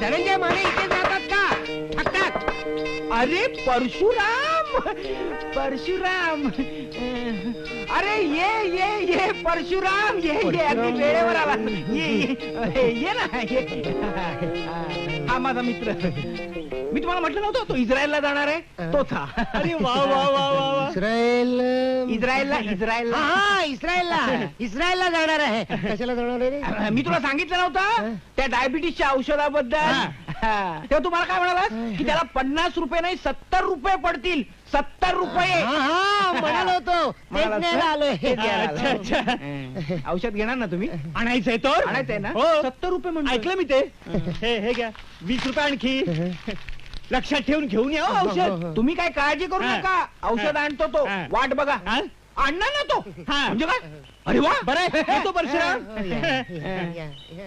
धनंजय माने इथे जातात का? थकतात. अरे परशुराम परशुराम. अरे ये ये ये परशुराम ये ये. अगदी वेळेवर आला. ये ये ये ना ये. हा माझा मित्र. मी तुम्हाला म्हटलं नव्हतं तो इस्रायलला जाणार आहे. तोच हा. अरे वा वा वा वा वा. इस्रायल इस्रायलला इस्रायलला. हा इस्रायलला. इस्रायलला जाणार आहे. कशाला जाणार आहे रे? मी तुला सांगितलं नव्हतं त्या डायबिटीसच्या औषधाबद्दल हा. तेव्हा तुम्हाला काय म्हणाला की त्याला पन्नास रुपये नाही सत्तर रुपये पडतील. सत्तर रुपये. हा हा म्हणालो होतो ना? अच्छा, अच्छा. हं. औषध घेणार ना तुम्ही? आणायचंय तर आणायचंय ना? हो. सत्तर रुपये. ऐकलं मी ते. हे. हे घ्या. वीस रुपये आणखी. लक्षात ठेवून घेऊन या हो औषध. तुम्ही काय काळजी करू हा. नका. औषध हा. आणतो तो. हा. वाट बघा. हा? आणणार ना तो? हा. म्हणजे काय? अरे वा! बरं आहे. येतो परशुराम. या, या, या.